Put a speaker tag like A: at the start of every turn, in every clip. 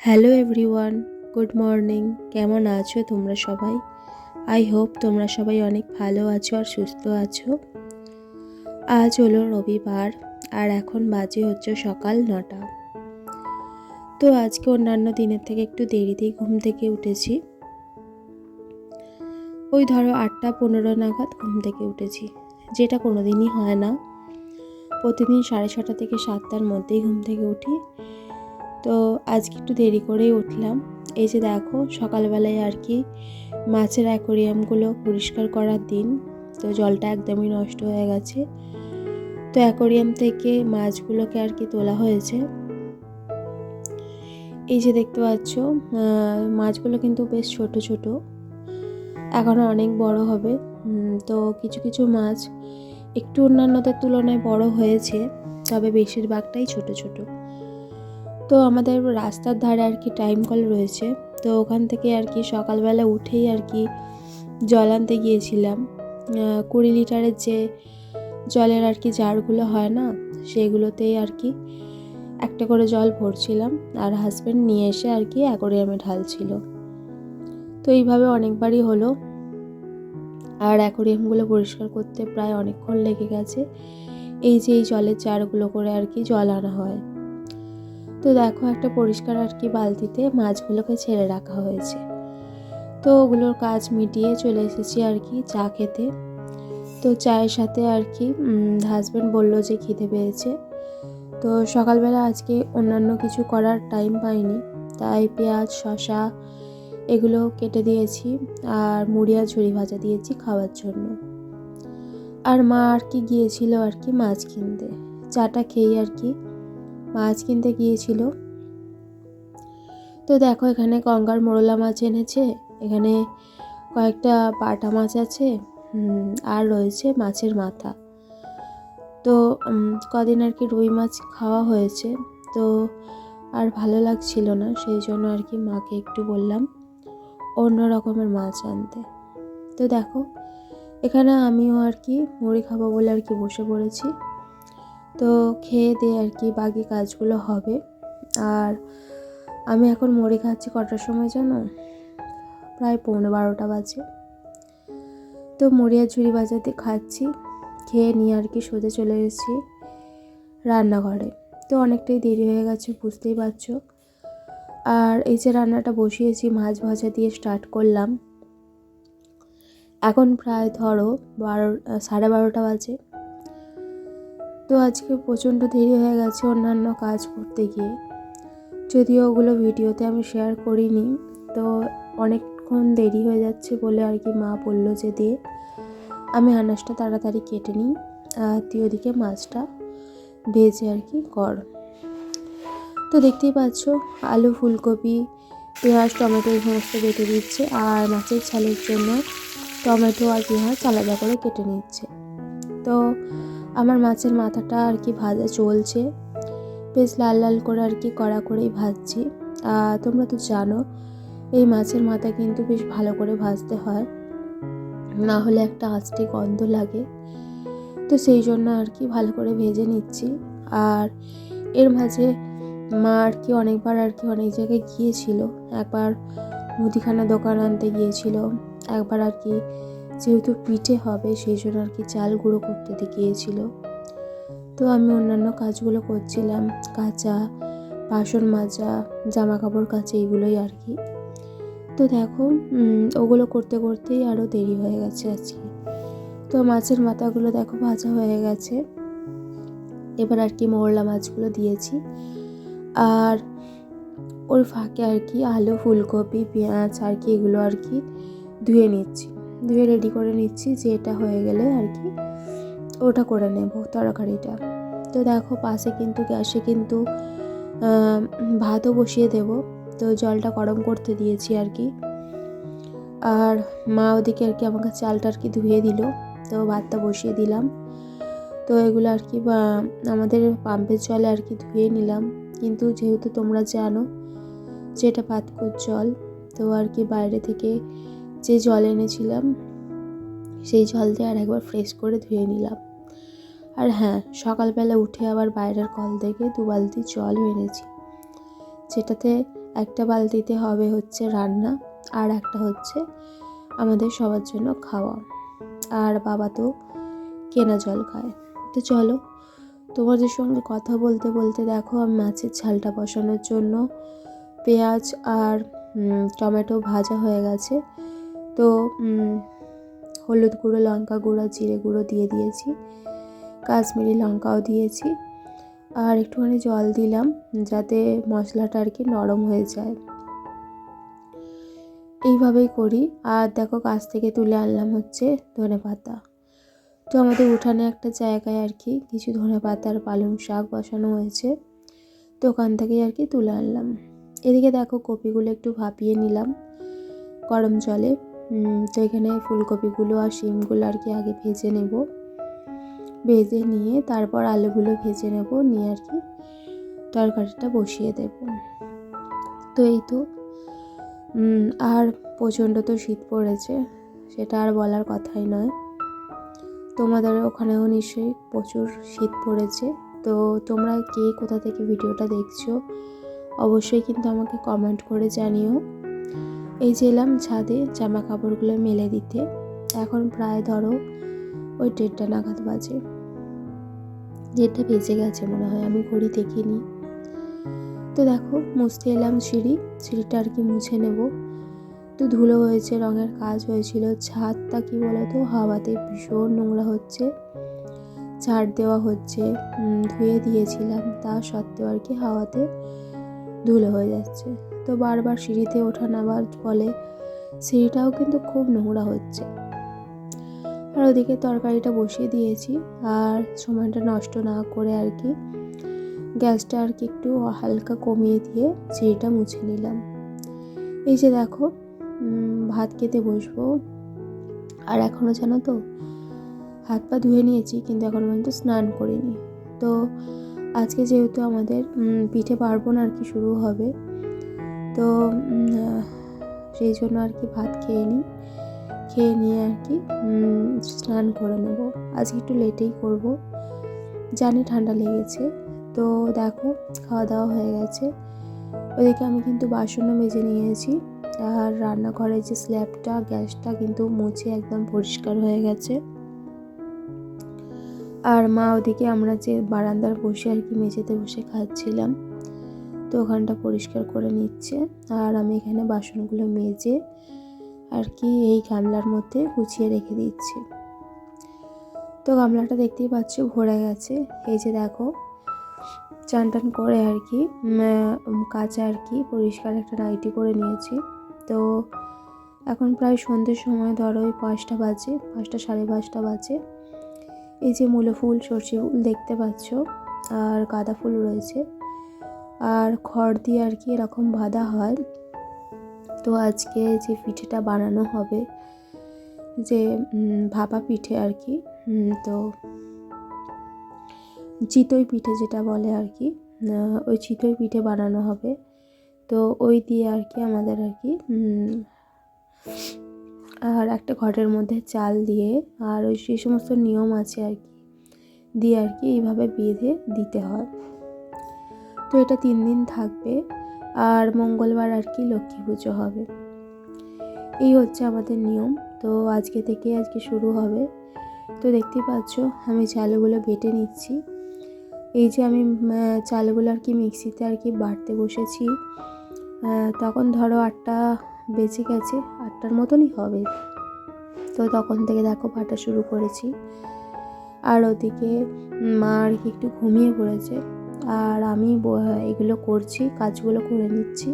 A: Hello everyone, good morning. কেমন আছো তোমরা সবাই? আই হোপ তোমরা সবাই অনেক ভালো আছো আর সুস্থ আছো। আজ হলো রবিবার আর এখন বাজে হচ্ছে সকাল নটা। তো আজকে অন্যান্য দিনের থেকে একটু দেরিতেই ঘুম থেকে উঠেছি। ওই ধরো আটটা পনেরো নাগাদ ঘুম থেকে উঠেছি। যেটা কোনো দিনই হয় না। প্রতিদিন সাড়ে ছটা থেকে সাতটার মধ্যেই ঘুম থেকে উঠি। তো আজকে একটু দেরি করেই উঠলাম। এই যে দেখো, সকালবেলায় আর কি মাছের অ্যাকোরিয়ামগুলো পরিষ্কার করার দিন, তো জলটা একদমই নষ্ট হয়ে গেছে। তো অ্যাকোরিয়াম থেকে মাছগুলোকে আর কি তোলা হয়েছে। এই যে দেখতে পাচ্ছ মাছগুলো কিন্তু বেশ ছোট ছোট এখনও অনেক বড় হবে। তো কিছু কিছু মাছ একটু অন্যান্যদের তুলনায় বড় হয়েছে, তবে বেশিরভাগটাই ছোট ছোটো। তো আমাদের রাস্তার ধারে আর কি টাইম কল রয়েছে। তো ওখান থেকে আর কি সকালবেলা উঠেই আর কি জল আনতে গিয়েছিলাম। কুড়ি লিটারের যে জলের আর কি জারগুলো হয় না, সেগুলোতেই আর কি একটা করে জল ভরছিলাম। আর হাজব্যান্ড নিয়ে এসে আর কি অ্যাকোরিয়ামে ঢালছিল। তো এইভাবে অনেকবারই হলো। আর অ্যাকোরিয়ামগুলো পরিষ্কার করতে প্রায় অনেকক্ষণ লেগে গেছে। এই যে এই জলের জারগুলো করে আর কি জল আনা হয়। তো দেখো একটা পরিষ্কার আর কি বালতিতে মাছগুলোকে ছেড়ে রাখা হয়েছে। তো ওগুলোর কাজ মিটিয়ে চলে এসেছি আর কি চা খেতে। তো চায়ের সাথে আর কি হাজব্যান্ড বলল যে খিদে পেয়েছে। তো সকালবেলা আজকে অন্যান্য কিছু করার টাইম পাইনি। তাই পেঁয়াজ শশা এগুলো কেটে দিয়েছি আর মুড়ি আর ঝুড়ি ভাজা দিয়েছি খাওয়ার জন্য। আর মা আর কি গিয়েছিল আর কি মাছ কিনতে। চাটা খেয়ে আর কি মাছ কিনতে গিয়েছিল। তো দেখো এখানে গঙ্গার মোরলা মাছ এনেছে, এখানে কয়েকটা পাটা মাছ আছে আর রয়েছে মাছের মাথা। তো কদিন আর কি রুই মাছ খাওয়া হয়েছে, তো আর ভালো লাগছিল না, সেই জন্য আর কি মাকে একটু বললাম অন্য রকমের মাছ আনতে। তো দেখো, এখানে আমিও আর কি মুড়ি খাব বলে আর কি বসে পড়েছি। তো খেয়ে দিয়ে আর কি বাকি কাজগুলো হবে। আর আমি এখন মুড়ি খাচ্ছি কটার সময় জানো? প্রায় পৌনে বারোটা বাজে। তো আর ঝুড়ি বাজাতে খাচ্ছি, খেয়ে নিয়ে আর কি সোজা চলে এসেছি রান্নাঘরে। তো অনেকটাই দেরি হয়ে গেছে, বুঝতেই পারছ। আর এই যে রান্নাটা বসিয়েছি, মাছ ভাজা দিয়ে স্টার্ট করলাম। এখন প্রায় ধরো বারো, সাড়ে বারোটা বাজে। তো আজকে প্রচণ্ড দেরি হয়ে গেছে অন্যান্য কাজ করতে গিয়ে। যদিও ওগুলো ভিডিওতে আমি শেয়ার করিনি, তো অনেকক্ষণ দেরি হয়ে যাচ্ছে বলে আর কি মা বলল যে দিয়ে আমি আনাজটা তাড়াতাড়ি কেটে নিই, আর তুই ওদিকে মাছটা ভেজে আর কি কর। তো দেখতেই পাচ্ছ, আলু, ফুলকপি, পেঁয়াজ, টমেটো এই সমস্ত কেটে দিচ্ছে আর মাছের ছালের জন্য টমেটো আর পেঁয়াজ আলাদা করে কেটে নিচ্ছে। তো আমার মাছের মাথাটা আর কি ভাজা চলছে। বেশ লাল লাল করে আর কি কড়া করেই ভাজছি। তোমরা তো জানো, এই মাছের মাথা কিন্তু বেশ ভালো করে ভাজতে হয়। না হলে একটা আস্তে গন্ধ লাগে। তো সেই জন্য আর কি ভালো করে ভেজে নিচ্ছি। আর এর মাঝে মা আর কি অনেকবার আর কি অনেক জায়গায় গিয়েছিল। একবার মুদিখানা দোকান আনতে গিয়েছিল। একবার আর কি যেহেতু পিঠে হবে, সেই জন্য আর কি চাল গুঁড়ো করতে গিয়েছিল তো আমি অন্যান্য কাজগুলো করছিলাম, কাঁচা, বাসন মাজা জামা কাপড় কাচা, এইগুলোই আর কি। তো দেখো ওগুলো করতে করতেই আরও দেরি হয়ে গেছে আজকে। তো মাছের মাথাগুলো দেখো ভাজা হয়ে গেছে। এবার আর কি মোরলা মাছগুলো দিয়েছি। আর ওর ফাঁকে আর কি আলু, ফুলকপি, পেঁয়াজ আর কি এগুলো আর কি ধুয়ে নিচ্ছি। ধুয়ে রেডি করে নিচ্ছি যে এটা হয়ে গেলে আর কি। ওটা করে নেব তরকারিটা। তো দেখো পাশে কিন্তু গ্যাসে কিন্তু ভাতও বসিয়ে দেব। তো জলটা গরম করতে দিয়েছি আর কি। আর মা ওদিকে আর কি আমাকে চালটা আর কি ধুয়ে দিল। তো ভাতটা বসিয়ে দিলাম। তো এগুলো আর কি আমাদের পাম্পের জলে আর কি ধুয়ে নিলাম। কিন্তু যেহেতু তোমরা জানো যে এটা পাতকুর জল, তো আর কি বাইরে থেকে যে জল এনেছিলাম, সেই জল দিয়ে আর একবার ফ্রেশ করে ধুয়ে নিলাম। আর হ্যাঁ সকালবেলা উঠে আবার বাইরের কল থেকে দু বালতি জল এনেছি। যেটাতে একটা বালতিতে হবে হচ্ছে রান্না আর একটা হচ্ছে আমাদের সবার জন্য খাওয়া। আর বাবা তো কেনা জল খায়। তো চলো, তোমাদের সঙ্গে কথা বলতে বলতে দেখো আমি মাছের ঝালটা বসানোর জন্য পেঁয়াজ আর টমেটো ভাজা হয়ে গেছে। তো হলুদ গুঁড়ো, লঙ্কা গুঁড়ো, জিরে গুঁড়ো দিয়ে দিয়েছি। কাশ্মীরি লঙ্কাও দিয়েছি। আর একটুখানি জল দিলাম যাতে মশলাটা আর কি নরম হয়ে যায়। এইভাবেই করি। আর দেখো গাছ থেকে তুলে আনলাম হচ্ছে ধনে পাতা। তো আমাদের উঠানে একটা জায়গায় আর কি কিছু ধনে পাতার পালং শাক বসানো হয়েছে। তো ওখান থেকেই আর কি তুলে আনলাম। এদিকে দেখো কপিগুলো একটু ভাপিয়ে নিলাম। গরম জলে। তো এখানে ফুলকপিগুলো আর শিমগুলো আর কি আগে ভেজে নেব। ভেজে নিয়ে তারপর আলুগুলো ভেজে নেব, নিয়ে আর কি তরকারিটা বসিয়ে দেব। তো এই তো আর প্রচণ্ড তো শীত পড়েছে, সেটা আর বলার কথাই নয়। তোমাদের ওখানেও নিশ্চয়ই প্রচুর শীত পড়েছে। তো তোমরা কে কোথা থেকে ভিডিওটা দেখছ, অবশ্যই কিন্তু আমাকে কমেন্ট করে জানিও। এই যে এলাম ছাদে জামা কাপড়গুলো মেলে দিতে। এখন প্রায় ধরো ওই দেড়টা নাগাদ বাজে। দেড়টা বেজে গেছে মনে হয়, আমি ঘড়ি দেখিনি। তো দেখো, মুছতে এলাম সিঁড়ি। সিঁড়িটা আর কি মুছে নেব। তো ধুলো হয়েছে, রঙের কাজ হয়েছিল। ছাদটা কি বলতো, হাওয়াতে ভীষণ নোংরা হচ্ছে। ছাড় দেওয়া হচ্ছে ধুয়ে দিয়েছিলাম। তা সত্ত্বেও আর কি হাওয়াতে ধুলো হয়ে যাচ্ছে। তো বারবার সিঁড়িতে ওঠা নামার ফলে সিঁড়িটাও কিন্তু খুব নোংরা হচ্ছে। আর ওদিকে তরকারিটা বসিয়ে দিয়েছি, আর সময়টা নষ্ট না করে আর কি গ্যাসটা আর কি একটু হালকা কমিয়ে দিয়ে সিঁড়িটা মুছে নিলাম। এই যে দেখো ভাত খেতে বসবো। আর এখনও জানো তো, হাত পা ধুয়ে নিয়েছি, কিন্তু এখনও পর্যন্ত স্নান করিনি। তো আজকে যেহেতু আমাদের পিঠে পার্বণ আর কি শুরু হবে তো সেই জন্য আর কি ভাত খেয়ে নিই। খেয়ে নিয়ে আর কি স্নান করে নেব। আজকে একটু লেটেই করব। জানি ঠান্ডা লেগেছে। তো দেখো খাওয়া দাওয়া হয়ে গেছে। ওদিকে আমি কিন্তু বাসনও মেজে নিয়েছি। আর রান্নাঘরের যে স্ল্যাবটা, গ্যাসটা কিন্তু মুছে একদম পরিষ্কার হয়ে গেছে। আর মা ওদিকে আমরা যে বারান্দার বসে আর কি মেঝেতে বসে খাচ্ছিলাম। তো ওখানটা পরিষ্কার করে নিচ্ছে। আর আমি এখানে বাসনগুলো মেজে আর কি এই গামলার মধ্যে গুছিয়ে রেখে দিচ্ছি। তো গামলাটা দেখতেই পাচ্ছ ভরে গেছে। এই যে দেখো, চান টান করে আর কি কাঁচা আর কি পরিষ্কার একটা নাইটি করে নিয়েছি। তো এখন প্রায় সন্ধ্যের সময়, ধরো ওই পাঁচটা বাজে, পাঁচটা সাড়ে পাঁচটা বাজে। এই যে মূলো ফুল, সর্ষে ফুল দেখতে পাচ্ছ। আর গাঁদা ফুল রয়েছে। আর খড় দিয়ে আর কি এরকম বাঁধা হয়। তো আজকে যে পিঠেটা বানানো হবে, যে ভাপা পিঠে আর কি তো চিতই পিঠে যেটা বলে আর কি ওই চিতই পিঠে বানানো হবে। তো ওই দিয়ে আর কি আমাদের আর কি আর একটা ঘটের মধ্যে চাল দিয়ে আর ওই সেই সমস্ত নিয়ম আছে আর কি, দিয়ে আর কি এইভাবে বেঁধে দিতে হয়। তো এটা তিন দিন থাকবে আর মঙ্গলবার আর কি লক্ষ্মী পুজো হবে। এই হচ্ছে আমাদের নিয়ম। তো আজকে থেকে আজকে শুরু হবে। তো দেখতেই পাচ্ছ, আমি চালগুলো বেটে নিচ্ছি। এই যে আমি চালগুলো আর কি মিক্সিতে আর কি বাটতে বসেছি। তখন ধরো আটটা বেঁচে গেছে, আটটার মতনই হবে। তো তখন থেকে দেখো বাটা শুরু করেছি। আর ওদিকে মা আর কি একটু ঘুমিয়ে পড়েছে। আর আমি এগুলো করছি, কাজগুলো করে নিচ্ছি।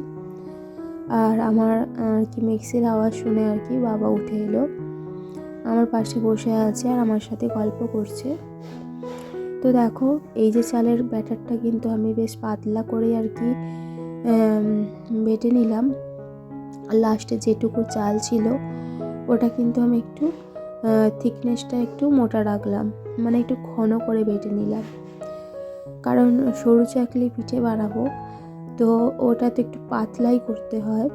A: আর আমার কি মিক্সির আওয়াজ শুনে আর কি বাবা উঠে এলো। আমার পাশে বসে আছে আর আমার সাথে গল্প করছে। তো দেখো, এই যে চালের ব্যাটারটা কিন্তু আমি বেশ পাতলা করে আর কি বেটে নিলাম। লাস্টে যেটুকু চাল ছিল, ওটা কিন্তু আমি একটু থিকনেসটা একটু মোটা রাখলাম। মানে একটু ঘন করে বেটে নিলাম। কারণ সরু চাকলি পিঠে বানাবো। তো ওটা তো একটু পাতলাই করতে হয়।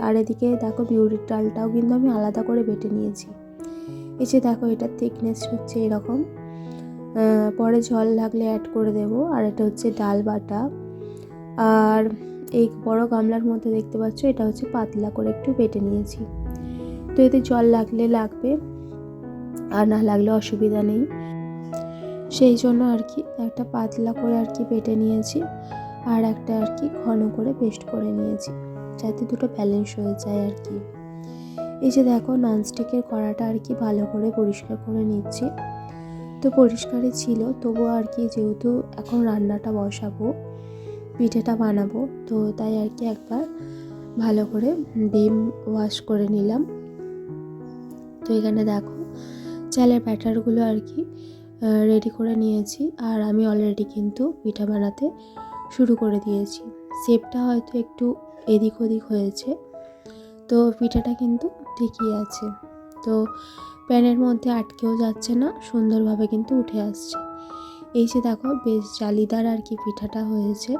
A: আর এদিকে দেখো বিউরির ডালটাও কিন্তু আমি আলাদা করে বেটে নিয়েছি। এই যে দেখো এটার থিকনেস হচ্ছে এরকম। পরে জল লাগলে অ্যাড করে দেব। আর এটা হচ্ছে ডাল বাটা। আর এই বড় গামলার মধ্যে দেখতে পাচ্ছ এটা হচ্ছে পাতলা করে একটু বেটে নিয়েছি। তো এতে জল লাগলে লাগবে। আর না লাগলে অসুবিধা নেই। সেই জন্য আর কি একটা পাতলা করে আর কি বেটে নিয়েছি আর একটা আর কি ঘন করে পেস্ট করে নিয়েছি, যাতে দুটো ব্যালেন্স হয়ে যায় আর কি। এই যে দেখো ননস্টিকের কড়াটা আর কি ভালো করে পরিষ্কার করে নিচ্ছি। তো পরিষ্কারই ছিল, তবুও আর কি যেহেতু এখন রান্নাটা বসাবো, পিঠেটা বানাবো, তো তাই আর কি একবার ভালো করে ডিম ওয়াশ করে নিলাম। তো এখানে দেখো চালের ব্যাটারগুলো আর কি রেডি করে নিয়েছি। আর আমি অলরেডি কিন্তু পিঠা বানাতে শুরু করে দিয়েছি। শেপটা হয়তো একটু এদিক ওদিক হয়েছে। তো পিঠাটা কিন্তু ঠিকই আছে। তো প্যানের মধ্যে আটকেও যাচ্ছে না, সুন্দরভাবে কিন্তু উঠে আসছে। এই যে দেখো, বেশ জালিদার আর কি পিঠাটা হয়েছে।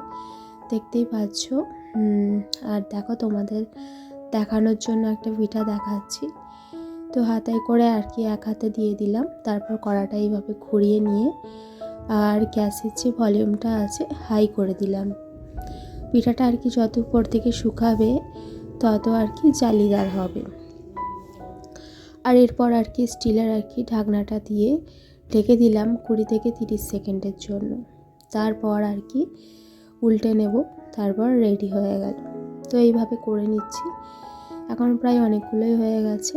A: দেখতেই পাচ্ছ। আর দেখো তোমাদের দেখানোর জন্য একটা পিঠা দেখাচ্ছি। তো হাতায় করে আর কি এক হাতে দিয়ে দিলাম। তারপর কড়াটা এইভাবে ঘুরিয়ে নিয়ে আর গ্যাসের যে ভলিউমটা আছে, হাই করে দিলাম। পিঠাটা আর কি যত উপর থেকে শুকাবে, তত আর কি জালিদার হবে। আর এরপর আর কি স্টিলের আর কি ঢাকনাটা দিয়ে ঢেকে দিলাম কুড়ি থেকে তিরিশ সেকেন্ডের জন্য। তারপর আর কি উল্টে নেব, তারপর রেডি হয়ে গেল। তো এইভাবে করে নিচ্ছি। এখন প্রায় অনেকগুলোই হয়ে গেছে।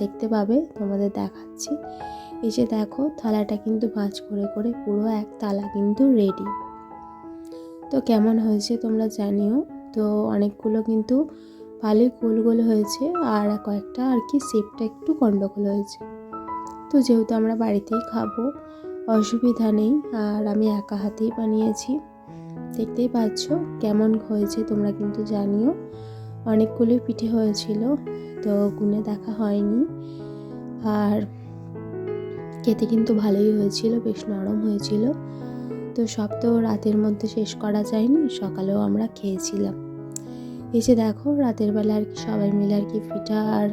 A: দেখতে পাবে, তোমাদের দেখাচ্ছি। এই যে দেখো, থালাটা কিন্তু ভাঁজ করে করে পুরো এক তালা কিন্তু রেডি তো কেমন হয়েছে তোমরা জানিও। তো অনেকগুলো কিন্তু ভালোই গোল গোল হয়েছে, আর কয়েকটা আর কি শেপটা একটু গন্ডগোল হয়েছে। তো যেহেতু আমরা বাড়িতেই খাব, অসুবিধা নেই, আর আমি একা হাতেই বানিয়েছি। দেখতেই পাচ্ছ, কেমন হয়েছে তোমরা কিন্তু জানিও। অনেকগুলোই পিঠে হয়েছিল, তো গুনে দেখা হয়নি। আর খেতে কিন্তু ভালোই হয়েছিল, বেশ নরম হয়েছিল। তো সব তো রাতের মধ্যে শেষ করা যায়নি, সকালেও আমরা খেয়েছিলাম। এসে দেখো, রাতের বেলা আর কি সবাই মিলে আর কি পিঠা আর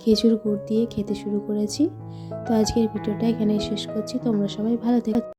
A: খেজুর গুড় দিয়ে খেতে শুরু করেছি। তো আজকের ভিডিওটা এখানে শেষ করছি, তোমরা সবাই ভালো থেকো।